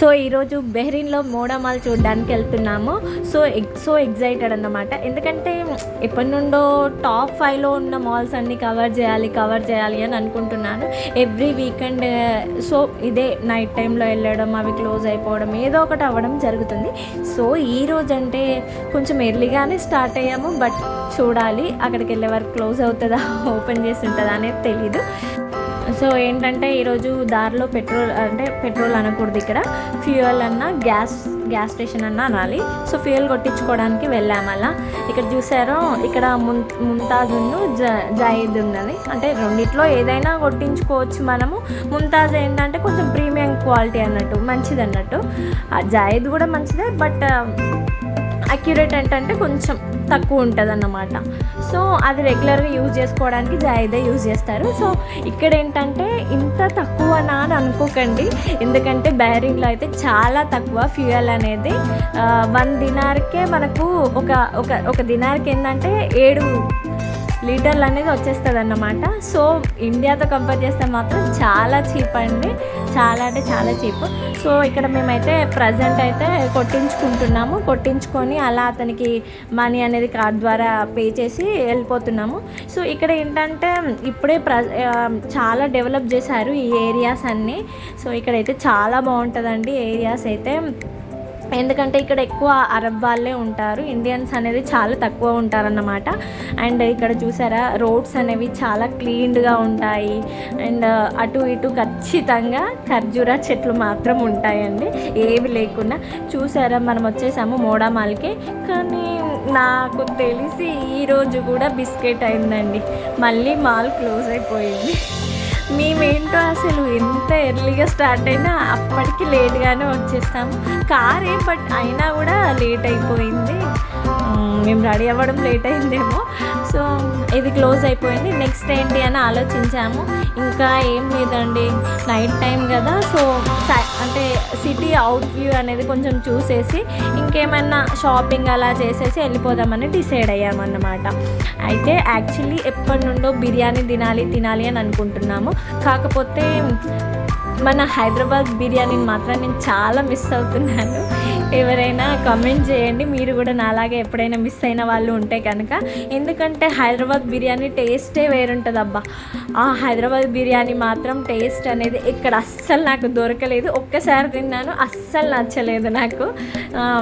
So ఈరోజు బెహ్రీన్లో మోడమాల్ చూడడానికి వెళ్తున్నాము. సో సో ఎగ్జైటెడ్ అన్నమాట. ఎందుకంటే ఎప్పటి నుండో టాప్ ఫైవ్లో ఉన్న మాల్స్ అన్నీ కవర్ చేయాలి కవర్ చేయాలి అని అనుకుంటున్నాను. ఎవ్రీ వీకెండ్ సో ఇదే నైట్ టైంలో వెళ్ళడం అవి క్లోజ్ అయిపోవడం ఏదో ఒకటి అవ్వడం జరుగుతుంది. సో ఈ రోజు అంటే కొంచెం ఎర్లీగానే స్టార్ట్ అయ్యాము బట్ చూడాలి అక్కడికి వెళ్ళే వరకు క్లోజ్ అవుతుందా ఓపెన్ చేసి ఉంటుందా అనేది తెలీదు. సో ఏంటంటే ఈరోజు దారిలో పెట్రోల్ అంటే పెట్రోల్ అనకూడదు ఇక్కడ. ఫ్యూయల్ అన్న గ్యాస్ గ్యాస్ స్టేషన్ అన్న అనాలి. సో ఫ్యూయల్ కొట్టించుకోవడానికి వెళ్ళాము అలా. ఇక్కడ చూసారో ఇక్కడ ముం ముంతాజును జ జైద్ ఉన్నది. అంటే రెండిట్లో ఏదైనా కొట్టించుకోవచ్చు మనము. ముంతాజ్ ఏంటంటే కొంచెం ప్రీమియం క్వాలిటీ అన్నట్టు మంచిది అన్నట్టు ఆ జాయిద్ కూడా మంచిదే బట్ అక్యురేట్ ఏంటంటే కొంచెం తక్కువ ఉంటుంది అన్నమాట సో అది రెగ్యులర్గా యూజ్ చేసుకోవడానికి జాయిదే యూజ్ చేస్తారు. సో ఇక్కడ ఏంటంటే ఇంత తక్కువనా అని అనుకోకండి. ఎందుకంటే బ్యారింగ్లో అయితే చాలా తక్కువ ఫ్యూయల్ అనేది. వన్ దినార్కే మనకు ఒక ఒక ఒక దినార్కి ఏంటంటే ఏడు లీటర్లు అనేది వచ్చేస్తుంది అన్నమాట సో ఇండియాతో కంపేర్ చేస్తే మాత్రం చాలా చీప్ అండి. చాలా అంటే చాలా చీప్. సో ఇక్కడ మేమైతే ప్రజెంట్ అయితే కొట్టించుకుంటున్నాము. కొట్టించుకొని అలా అతనికి మనీ అనేది కార్డ్ ద్వారా పే చేసి వెళ్ళిపోతున్నాము. సో ఇక్కడ ఏంటంటే ఇప్పుడే ప్ర చాలా డెవలప్ చేశారు ఈ ఏరియాస్ అన్నీ. సో ఇక్కడైతే చాలా బాగుంటుందండి. ఏరియాస్ అయితే ఎందుకంటే ఇక్కడ ఎక్కువ అరబ్ వాళ్ళే ఉంటారు. ఇండియన్స్ అనేది చాలా తక్కువ ఉంటారన్నమాట. అండ్ ఇక్కడ చూసారా రోడ్స్ అనేవి చాలా క్లీన్గా ఉంటాయి. అండ్ అటు ఇటు ఖచ్చితంగా ఖర్జూరా చెట్లు మాత్రం ఉంటాయండి. ఏవి లేకుండా చూసారా మనం వచ్చేసాము మోడామాల్కి. కానీ నాకు తెలిసి ఈరోజు కూడా బిస్కెట్ అయిందండి. మళ్ళీ మాల్ క్లోజ్ అయిపోయింది. మేమేంటో అసలు ఎంత ఎర్లీగా స్టార్ట్ అయినా అప్పటికి లేట్గానే వచ్చేస్తాము కారే బట్ అయినా కూడా లేట్ అయిపోయింది. మేము రెడీ అవ్వడం లేట్ అయిందేమో. సో ఇది క్లోజ్ అయిపోయింది. నెక్స్ట్ ఏంటి అని ఆలోచించాము. ఇంకా ఏం లేదండి. నైట్ టైం కదా. సో అంటే సిటీ అవుట్ వ్యూ అనేది కొంచెం చూసేసి ఇంకేమైనా షాపింగ్ అలా చేసేసి వెళ్ళిపోదామని డిసైడ్ అయ్యామన్నమాట. అయితే యాక్చువల్లీ ఎప్పటి నుండో బిర్యానీ తినాలి తినాలి అని అనుకుంటున్నాము. కాకపోతే మన హైదరాబాద్ బిర్యానీని మాత్రం నేను చాలా మిస్ అవుతున్నాను. ఎవరైనా కమెంట్ చేయండి. మీరు కూడా నాలాగే ఎప్పుడైనా మిస్ అయిన వాళ్ళు ఉంటే కనుక. ఎందుకంటే హైదరాబాద్ బిర్యానీ టేస్టే వేరుంటుంది అబ్బా ఆ హైదరాబాద్ బిర్యానీ మాత్రం టేస్ట్ అనేది ఇక్కడ అస్సలు నాకు దొరకలేదు. ఒక్కసారి తిన్నాను అస్సలు నచ్చలేదు నాకు.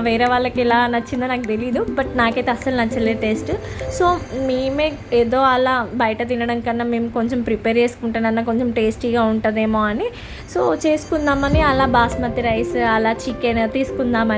వేరే వాళ్ళకి ఎలా నచ్చిందో నాకు తెలీదు బట్ నాకైతే అస్సలు నచ్చలేదు టేస్ట్ సో మేమే ఏదో అలా బయట తినడం కన్నా మేము కొంచెం ప్రిపేర్ చేసుకుంటానన్నా కొంచెం టేస్టీగా ఉంటుందేమో అని. సో చేసుకుందామని అలా బాస్మతి రైస్ అలా చికెన్ తీసుకుందామని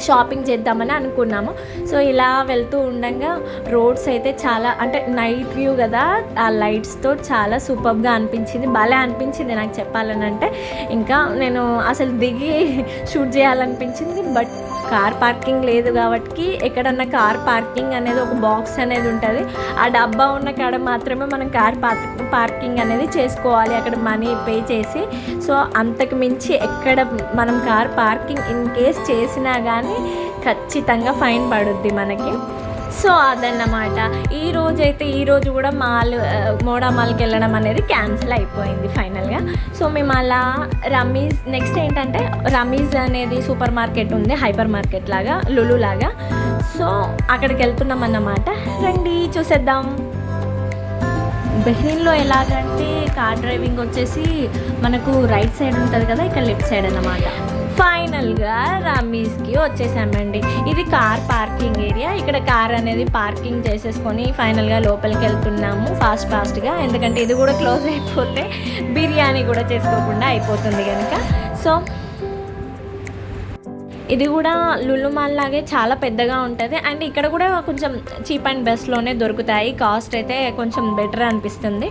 షాపింగ్ చేద్దామని అనుకున్నాము. సో ఇలా వెళ్తూ ఉండగా రోడ్స్ అయితే చాలా అంటే నైట్ వ్యూ కదా ఆ లైట్స్తో చాలా సూపర్గా అనిపించింది. భలే అనిపించింది నాకు చెప్పాలని అంటే ఇంకా నేను అసలు దిగి షూట్ చేయాలనిపించింది. బట్ కార్ పార్కింగ్ లేదు కాబట్టి ఎక్కడన్నా కార్ పార్కింగ్ అనేది ఒక బాక్స్ అనేది ఉంటుంది. ఆ డబ్బా ఉన్న కాడ మాత్రమే మనం కార్ పార్కింగ్ అనేది చేసుకోవాలి. అక్కడ మనీ పే చేసి. సో అంతకు మించి ఎక్కడ మనం కార్ పార్కింగ్ ఇన్ కేస్ చేసినా కానీ ఖచ్చితంగా ఫైన్ పడుద్ది మనకి. సో అదన్నమాట. ఈ రోజు అయితే కూడా మాల్ ఆ, మోడా మాల్కి వెళ్ళడం అనేది క్యాన్సిల్ అయిపోయింది ఫైనల్గా. సో మేము అలా రమీజ్ నెక్స్ట్ ఏంటంటే రమీజ్ అనేది సూపర్ మార్కెట్ ఉంది హైపర్ మార్కెట్ లాగా లులు లాగా. సో అక్కడికి వెళ్తున్నాం అన్నమాట రండి చూసేద్దాం. బెహ్రీన్లో ఎలాగంటే కార్ డ్రైవింగ్ వచ్చేసి మనకు రైట్ సైడ్ ఉంటుంది కదా ఇక్కడ లెఫ్ట్ సైడ్ అన్నమాట. ఫైనల్గా రమీస్కి వచ్చేసామండి. ఇది కార్ పార్కింగ్ ఏరియా. ఇక్కడ కార్ అనేది పార్కింగ్ చేసేసుకొని ఫైనల్గా లోపలికి వెళ్తున్నాము ఫాస్ట్ ఫాస్ట్గా. ఎందుకంటే ఇది కూడా క్లోజ్ అయిపోతే బిర్యానీ కూడా చేసుకోకుండా అయిపోతుంది కనుక సో ఇది కూడా లులుమాల్ లాగే చాలా పెద్దగా ఉంటుంది. అండ్ ఇక్కడ కూడా కొంచెం చీప్ అండ్ బెస్ట్లోనే దొరుకుతాయి. కాస్ట్ అయితే కొంచెం బెటర్ అనిపిస్తుంది.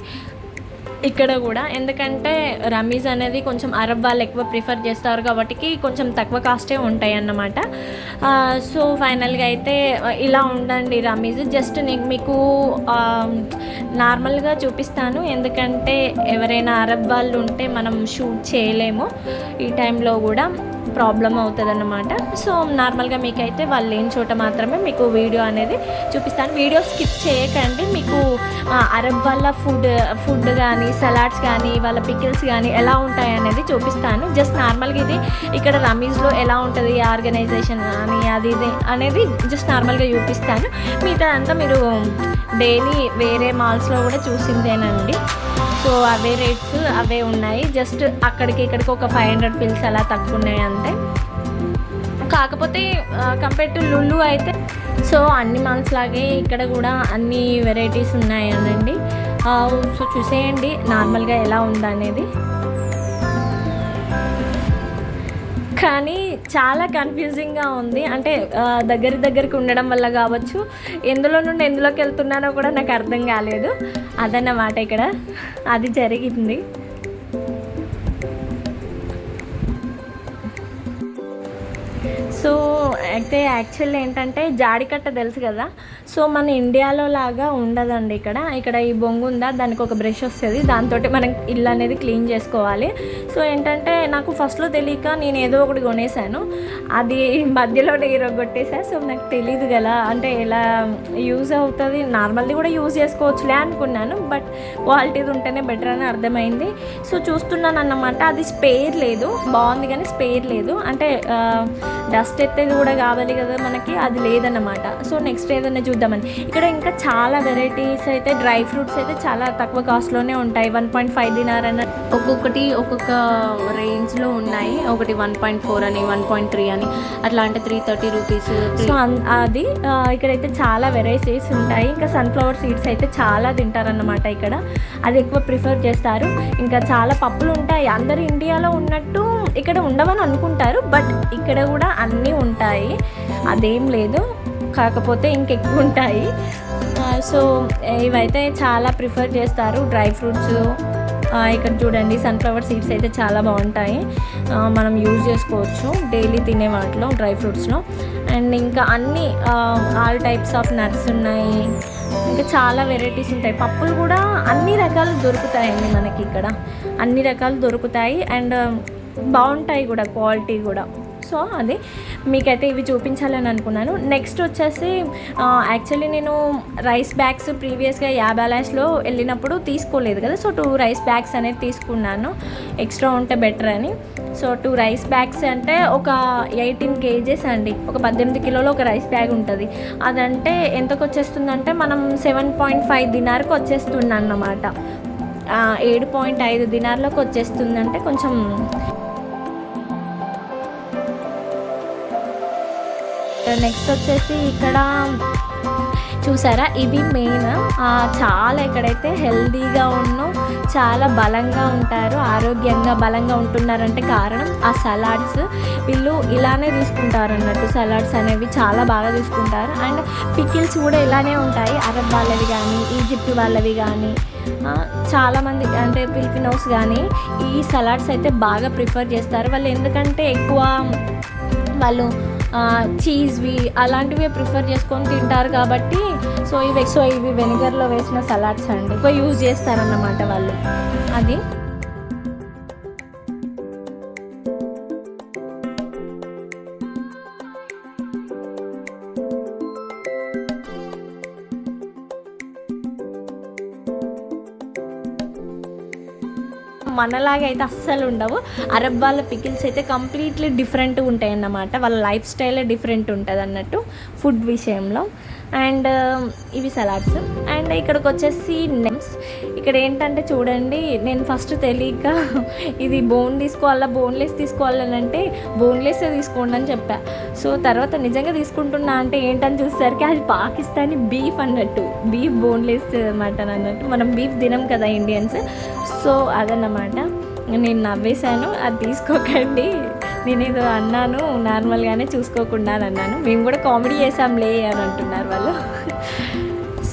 ఇక్కడ కూడా ఎందుకంటే రమీజ్ అనేది కొంచెం అరబ్ వాళ్ళు ఎక్కువ ప్రిఫర్ చేస్తారు కాబట్టి కొంచెం తక్కువ కాస్టే ఉంటాయి అన్నమాట. సో ఫైనల్గా అయితే ఇలా ఉండండి రమీజ్ జస్ట్ నేను మీకు నార్మల్గా చూపిస్తాను. ఎందుకంటే ఎవరైనా అరబ్ వాళ్ళు ఉంటే మనం షూట్ చేయలేము ఈ టైంలో కూడా. ప్రాబ్లం అవుతుందన్నమాట. సో నార్మల్గా మీకైతే వాళ్ళు లేని చోట మాత్రమే మీకు వీడియో అనేది చూపిస్తాను. వీడియో స్కిప్ చేయకండి. మీకు అరబ్ వాళ్ళ ఫుడ్ ఫుడ్ కానీ సలాడ్స్ కానీ వాళ్ళ పికిల్స్ కానీ ఎలా ఉంటాయి అనేది చూపిస్తాను. జస్ట్ నార్మల్గా ఇది ఇక్కడ రమీజ్లో ఎలా ఉంటుంది ఆర్గనైజేషన్ అని అది ఇది అనేది జస్ట్ నార్మల్గా చూపిస్తాను. మిగతా అంతా మీరు డైలీ వేరే మాల్స్లో కూడా చూసిందేనండి. సో అవే రేట్స్ అవే ఉన్నాయి. జస్ట్ అక్కడికి ఇక్కడికి ఒక ఫైవ్ హండ్రెడ్ పిల్స్ అలా తక్కువ ఉన్నాయి అంతే. కాకపోతే కంపేర్ టు లుల్లు అయితే సో అన్ని మాల్స్ లాగే ఇక్కడ కూడా అన్ని వెరైటీస్ ఉన్నాయనండి. సో చూసేయండి నార్మల్గా ఎలా ఉందనేది. కానీ చాలా కన్ఫ్యూజింగ్గా ఉంది. అంటే దగ్గర దగ్గరికి ఉండడం వల్ల కావచ్చు ఎందులో నుండి ఎందులోకి వెళ్తున్నానో కూడా నాకు అర్థం కాలేదు. అదన్నమాట ఇక్కడ. అది జరిగింది. సో అయితే యాక్చువల్ ఏంటంటే జాడికట్ట తెలుసు కదా? సో మన ఇండియాలో లాగా ఉండదండి ఇక్కడ. ఇక్కడ ఈ బొంగు ఉందా? దానికి ఒక బ్రష్ వస్తుంది. దాంతో మనం ఇల్లు అనేది క్లీన్ చేసుకోవాలి. సో ఏంటంటే నాకు ఫస్ట్లో తెలియక నేను ఏదో ఒకటి కొనేసాను. అది మధ్యలో కొట్టేసా. సో నాకు తెలియదు కదా. అంటే ఎలా యూజ్ అవుతుంది? నార్మల్ది కూడా యూజ్ చేసుకోవచ్చులే అనుకున్నాను. బట్ క్వాలిటీది ఉంటేనే బెటర్ అని అర్థమైంది. సో చూస్తున్నాను అన్నమాట. అది స్పేర్ లేదు. బాగుంది కానీ స్పేర్ లేదు. అంటే డస్ట్ ఎత్తేది కూడా కావాలి కదా మనకి అది లేదన్నమాట. సో నెక్స్ట్ ఏదైనా చూద్దామని. ఇక్కడ ఇంకా చాలా వెరైటీస్ అయితే డ్రై ఫ్రూట్స్ అయితే చాలా తక్కువ కాస్ట్లోనే ఉంటాయి. వన్ పాయింట్ ఫైవ్ దినార్ అన్న. ఒక్కొక్కటి ఒక్కొక్క రేంజ్లో ఉన్నాయి. ఒకటి వన్ పాయింట్ ఫోర్ అని వన్ పాయింట్ త్రీ అని. అట్లా అంటే త్రీ థర్టీ రూపీస్ సో అది ఇక్కడైతే చాలా వెరైటీస్ ఉంటాయి. ఇంకా సన్ఫ్లవర్ సీడ్స్ అయితే చాలా తింటారన్నమాట ఇక్కడ. అది ఎక్కువ ప్రిఫర్ చేస్తారు. ఇంకా చాలా పప్పులు ఉంటాయి. అందరు ఇండియాలో ఉన్నట్టు ఇక్కడ ఉండవని అనుకుంటారు. బట్ ఇక్కడ కూడా అన్నీ ఉంటాయి. అదేం లేదు. కాకపోతే ఇంకెక్కువ ఉంటాయి సో ఇవైతే చాలా ప్రిఫర్ చేస్తారు. డ్రై ఫ్రూట్స్ ఇక్కడ చూడండి సన్ఫ్లవర్ సీడ్స్ అయితే చాలా బాగుంటాయి మనం యూజ్ చేసుకోవచ్చు. డైలీ తినే వాటిలో డ్రై ఫ్రూట్స్లో. అండ్ ఇంకా అన్ని ఆల్ టైప్స్ ఆఫ్ నట్స్ ఉన్నాయి. ఇంకా చాలా వెరైటీస్ ఉంటాయి. పప్పులు కూడా అన్ని రకాలు దొరుకుతాయండి మనకి ఇక్కడ. అన్ని రకాలు దొరుకుతాయి. అండ్ బాగుంటాయి కూడా క్వాలిటీ కూడా. సో అది మీకైతే ఇవి చూపించాలని అనుకున్నాను. నెక్స్ట్ వచ్చేసి యాక్చువల్లీ నేను రైస్ బ్యాగ్స్ ప్రీవియస్గా యాబాలాస్లో వెళ్ళినప్పుడు తీసుకోలేదు కదా. సో టూ రైస్ బ్యాగ్స్ అనేది తీసుకున్నాను. ఎక్స్ట్రా ఉంటే బెటర్ అని. సో టూ రైస్ బ్యాగ్స్ అంటే ఒక ఎయిటీన్ కేజెస్ అండి. ఒక పద్దెనిమిది కిలోలు ఒక రైస్ బ్యాగ్ ఉంటుంది. అదంటే ఎంతకు వచ్చేస్తుందంటే మనం సెవెన్ పాయింట్ ఫైవ్ దినార్కి వచ్చేస్తుంది అన్నమాట ఏడు పాయింట్ ఐదు దినార్లకు వచ్చేస్తుందంటే కొంచెం నెక్స్ట్ వచ్చేసి ఇక్కడ చూసారా? ఇది మెయిన్ చాలా ఇక్కడైతే హెల్దీగా ఉన్ను చాలా బలంగా ఉంటారు ఆరోగ్యంగా బలంగా ఉంటున్నారంటే కారణం ఆ సలాడ్స్ వీళ్ళు ఇలానే తీసుకుంటారు అన్నట్టు సలాడ్స్ అనేవి చాలా బాగా తీసుకుంటారు. అండ్ పికిల్స్ కూడా ఇలానే ఉంటాయి. అరబ్ వాళ్ళవి కానీ ఈజిప్ట్ వాళ్ళవి కానీ చాలామంది అంటే పిలిపినోస్ కానీ ఈ సలాడ్స్ అయితే బాగా ప్రిఫర్ చేస్తారు. వాళ్ళు ఎందుకంటే ఎక్కువ వాళ్ళు చీజ్వి అలాంటివి ప్రిఫర్ చేసుకొని తింటారు కాబట్టి సో ఇవి సో ఇవి వెనిగర్లో వేసిన సలాడ్స్ అండి. ఎక్కువ యూజ్ చేస్తారన్నమాట వాళ్ళు. అది. మనలాగా అయితే అస్సలు ఉండవు. అరబ్ వాళ్ళ పికిల్స్ అయితే కంప్లీట్లీ డిఫరెంట్ ఉంటాయి అన్నమాట. వాళ్ళ లైఫ్ స్టైలే డిఫరెంట్ ఉంటుంది అన్నట్టు ఫుడ్ విషయంలో. అండ్ ఇవి సలాడ్స్ అండ్ ఇక్కడికి వచ్చేసి ఇక్కడ ఏంటంటే చూడండి నేను ఫస్ట్ తెలియక ఇది బోన్ తీసుకోవాలా బోన్లెస్ తీసుకోవాలని అంటే బోన్లెస్ తీసుకోండి అని చెప్పా. సో తర్వాత నిజంగా తీసుకుంటున్నా అంటే ఏంటని చూసేసరికి అది పాకిస్తానీ బీఫ్ అన్నట్టు బీఫ్ బోన్లెస్ మటన్ అన్నట్టు. మనం బీఫ్ తినం కదా ఇండియన్స్ సో అదన్నమాట. నేను నవ్వేశాను అది తీసుకోకండి. నేను ఏదో అన్నాను నార్మల్గానే చూసుకోకుండా అని అన్నాను. మేము కూడా కామెడీ చేసాంలే అని అంటున్నారు వాళ్ళు.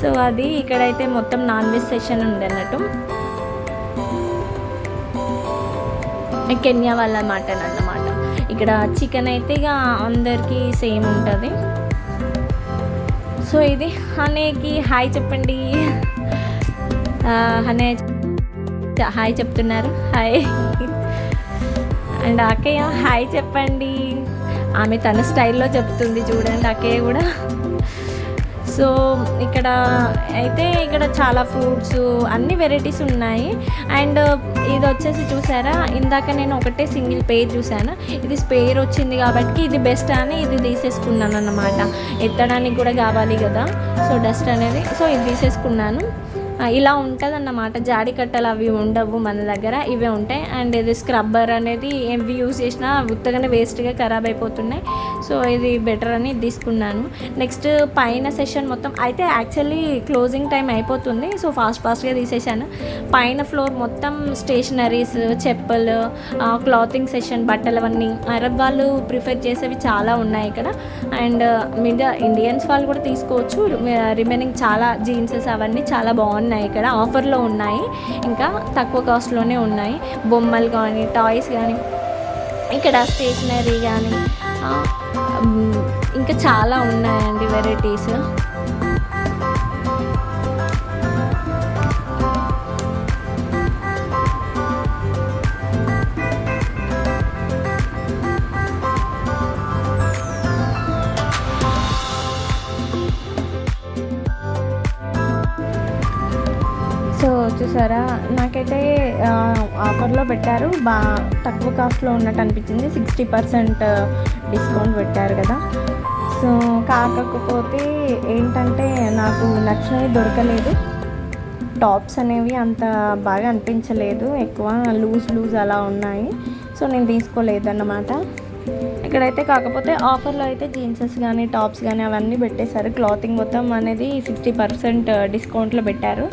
సో అది ఇక్కడైతే మొత్తం నాన్ వెజ్ సెషన్ ఉంది అన్నట్టు. కెన్యా వాళ్ళ మటన్ అన్నమాట. ఇక్కడ చికెన్ అయితే ఇక అందరికీ సేమ్ ఉంటుంది. సో ఇది హనేకి హాయ్ చెప్పండి. హనే హాయ్ చెప్తున్నారు. హాయ్. అండ్ అక్కయ్య హాయ్ చెప్పండి. ఆమె తన స్టైల్లో చెప్తుంది చూడండి అక్కయ్య కూడా. సో ఇక్కడ అయితే ఇక్కడ చాలా ఫ్రూట్స్ అన్ని వెరైటీస్ ఉన్నాయి. అండ్ uh, ఇది వచ్చేసి చూసారా? ఇందాక నేను ఒకటే సింగిల్ పేర్ చూసాను. ఇది స్పేర్ వచ్చింది కాబట్టి ఇది బెస్ట్ అని ఇది తీసేసుకున్నాను అన్నమాట. ఎత్తడానికి కూడా కావాలి కదా. సో డస్ట్ అనేది సో ఇది తీసేసుకున్నాను. ఇలా ఉంటుంది అన్నమాట జాడి కట్టలు అవి ఉండవు మన దగ్గర ఇవే ఉంటాయి. అండ్ ఇది స్క్రబ్బర్ అనేది ఏవి యూస్ చేసినా ఉత్తగానే వేస్ట్గా ఖరాబ్ అయిపోతున్నాయి. సో ఇది బెటర్ అని తీసుకున్నాను. నెక్స్ట్ పైన సెషన్ మొత్తం అయితే యాక్చువల్లీ క్లోజింగ్ టైం అయిపోతుంది సో ఫాస్ట్ ఫాస్ట్గా తీసేసాను పైన ఫ్లోర్ మొత్తం స్టేషనరీస్ చెప్పులు క్లాతింగ్ సెషన్ బట్టలు అవన్నీ అరబ్ వాళ్ళు ప్రిఫర్ చేసేవి చాలా ఉన్నాయి ఇక్కడ. అండ్ uh, మీద ఇండియన్స్ వాళ్ళు కూడా తీసుకోవచ్చు. రిమైనింగ్ చాలా జీన్సెస్ అవన్నీ చాలా బాగున్నాయి ఇక్కడ ఆఫర్లో ఉన్నాయి. ఇంకా తక్కువ కాస్ట్లోనే ఉన్నాయి. బొమ్మలు కానీ టాయ్స్ కానీ ఇక్కడ స్టేషనరీ కానీ ఇంకా చాలా ఉన్నాయండి వెరైటీస్ చూసారా? నాకైతే ఆఫర్లో పెట్టారు. బా తక్కువ కాస్ట్లో ఉన్నట్టు అనిపించింది. సిక్స్టీ పర్సెంట్ డిస్కౌంట్ పెట్టారు కదా. సో కాకపోతే ఏంటంటే నాకు నచ్చినవి దొరకలేదు. టాప్స్ అనేవి అంత బాగా అనిపించలేదు. ఎక్కువ లూజ్ లూజ్ అలా ఉన్నాయి. సో నేను తీసుకోలేదన్నమాట. ఇక్కడైతే కాకపోతే ఆఫర్లో అయితే జీన్సెస్ కానీ టాప్స్ కానీ అవన్నీ పెట్టేశారు. క్లాతింగ్ మొత్తం అనేది సిక్స్టీ పర్సెంట్ డిస్కౌంట్లో పెట్టారు.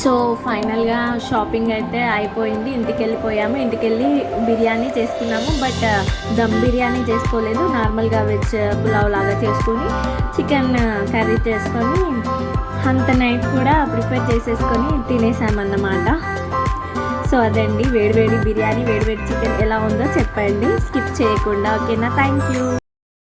సో ఫైనల్గా షాపింగ్ అయితే అయిపోయింది. ఇంటికి వెళ్ళిపోయాము ఇంటికి వెళ్ళి బిర్యానీ చేసుకున్నాము. బట్ దమ్ బిర్యానీ చేసుకోలేదు. నార్మల్గా వెజ్ పులావ్ లాగా చేసుకొని చికెన్ కర్రీ చేసుకొని అంత నైట్ కూడా ప్రిపేర్ చేసేసుకొని తినేసామన్నమాట. సో అదండి. వేడివేడి బిర్యానీ వేడివేడి చికెన్ ఎలా ఉందో చెప్పండి. స్కిప్ చేయకుండా. ఓకేనా? Thank you.